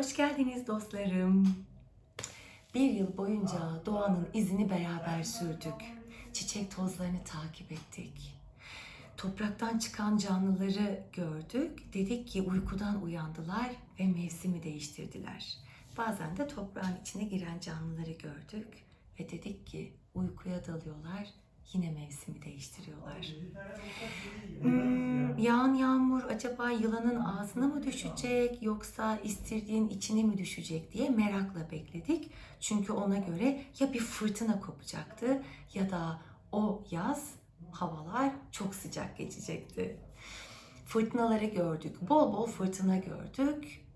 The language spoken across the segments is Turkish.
Hoş geldiniz dostlarım. Bir yıl boyunca doğanın izini beraber sürdük. Çiçek tozlarını takip ettik. Topraktan çıkan canlıları gördük. Dedik ki uykudan uyandılar ve mevsimi değiştirdiler. Bazen de toprağın içine giren canlıları gördük ve dedik ki uykuya dalıyorlar, yine mevsimi değiştiriyorlar. Hmm, yağan yağmur acaba yılanın ağzına mı düşecek yoksa istirdiğin içine mi düşecek diye merakla bekledik. Çünkü ona göre ya bir fırtına kopacaktı ya da o yaz havalar çok sıcak geçecekti. Fırtınaları gördük. Bol bol fırtına gördük.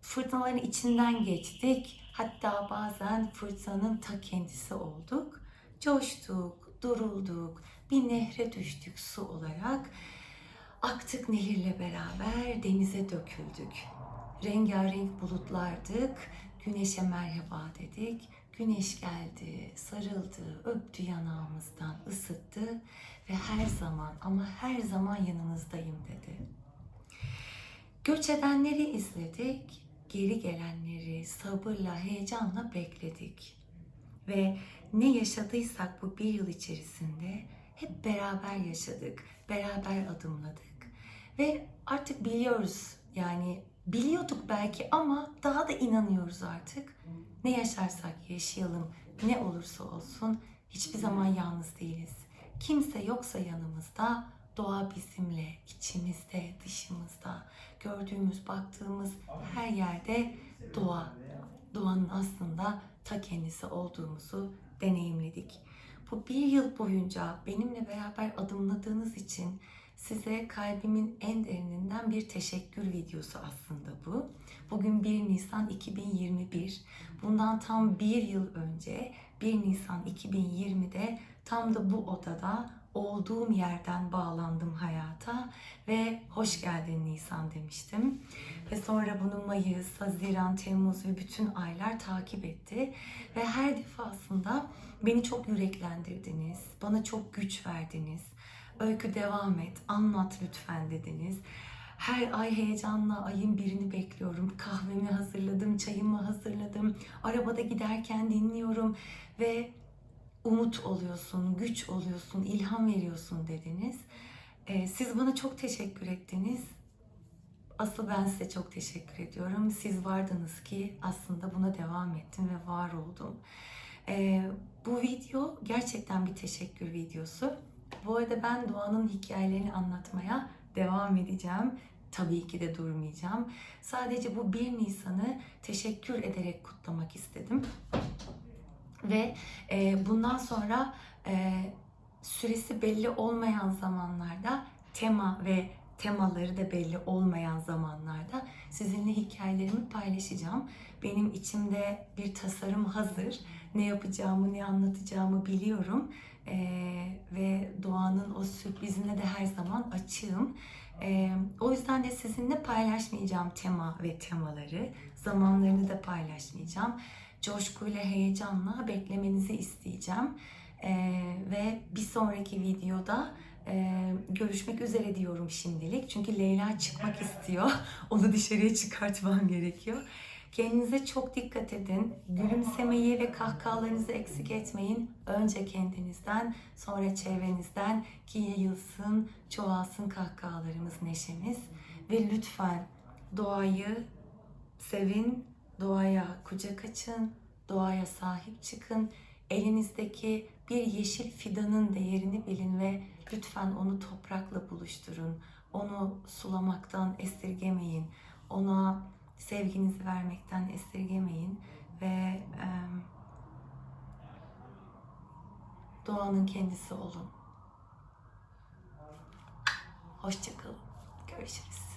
Fırtınaların içinden geçtik. Hatta bazen fırtınanın ta kendisi olduk. Coştuk, durulduk, bir nehre düştük su olarak. Aktık nehirle beraber denize döküldük. Rengarenk bulutlardık, güneşe merhaba dedik. Güneş geldi, sarıldı, öptü yanağımızdan, ısıttı ve her zaman ama her zaman yanınızdayım dedi. Göç edenleri izledik, geri gelenleri sabırla, heyecanla bekledik. Ve ne yaşadıysak bu bir yıl içerisinde hep beraber yaşadık, beraber adımladık. Ve artık biliyoruz yani biliyorduk belki ama daha da inanıyoruz artık. Ne yaşarsak yaşayalım, ne olursa olsun hiçbir zaman yalnız değiliz. Kimse yoksa yanımızda, doğa bizimle, içimizde, dışımızda, gördüğümüz, baktığımız her yerde doğa. Doğanın aslında ta kendisi olduğumuzu deneyimledik. Bu bir yıl boyunca benimle beraber adımladığınız için size kalbimin en derininden bir teşekkür videosu aslında bu. Bugün 1 Nisan 2021. Bundan tam bir yıl önce 1 Nisan 2020'de tam da bu odada olduğum yerden bağlandım hayata ve hoş geldin Nisan demiştim. Ve sonra bunu Mayıs, Haziran, Temmuz ve bütün aylar takip etti. Ve her defasında beni çok yüreklendirdiniz, bana çok güç verdiniz. Öykü devam et, anlat lütfen dediniz. Her ay heyecanla ayın birini bekliyorum. Kahvemi hazırladım, çayımı hazırladım. Arabada giderken dinliyorum ve umut oluyorsun, güç oluyorsun, ilham veriyorsun dediniz. Ee, siz bana çok teşekkür ettiniz. Asıl ben size çok teşekkür ediyorum. Siz vardınız ki aslında buna devam ettim ve var oldum. Ee, bu video gerçekten bir teşekkür videosu. Bu arada ben Doğan'ın hikayelerini anlatmaya devam edeceğim. Tabii ki de durmayacağım. Sadece bu 1 Nisan'ı teşekkür ederek kutlamak istedim. Ve e, bundan sonra e, süresi belli olmayan zamanlarda tema ve temaları da belli olmayan zamanlarda sizinle hikayelerimi paylaşacağım. Benim içimde bir tasarım hazır. Ne yapacağımı, ne anlatacağımı biliyorum. Ee, ve doğanın o sürprizine de her zaman açığım. Ee, o yüzden de sizinle paylaşmayacağım tema ve temaları. Zamanlarını da paylaşmayacağım. Coşkuyla, heyecanla beklemenizi isteyeceğim. Ee, ve bir sonraki videoda e, görüşmek üzere diyorum şimdilik. Çünkü Leyla çıkmak istiyor. Onu dışarıya çıkartmam gerekiyor. Kendinize çok dikkat edin. Gülümsemeyi ve kahkahalarınızı eksik etmeyin. Önce kendinizden, sonra çevrenizden ki yayılsın, çoğalsın kahkahalarımız, neşemiz. Ve lütfen doğayı sevin, doğaya kucak açın, doğaya sahip çıkın. Elinizdeki bir yeşil fidanın değerini bilin ve lütfen onu toprakla buluşturun. Onu sulamaktan esirgemeyin. Ona sevginizi vermekten esirgemeyin ve e, doğanın kendisi olun. Hoşçakalın. Görüşürüz.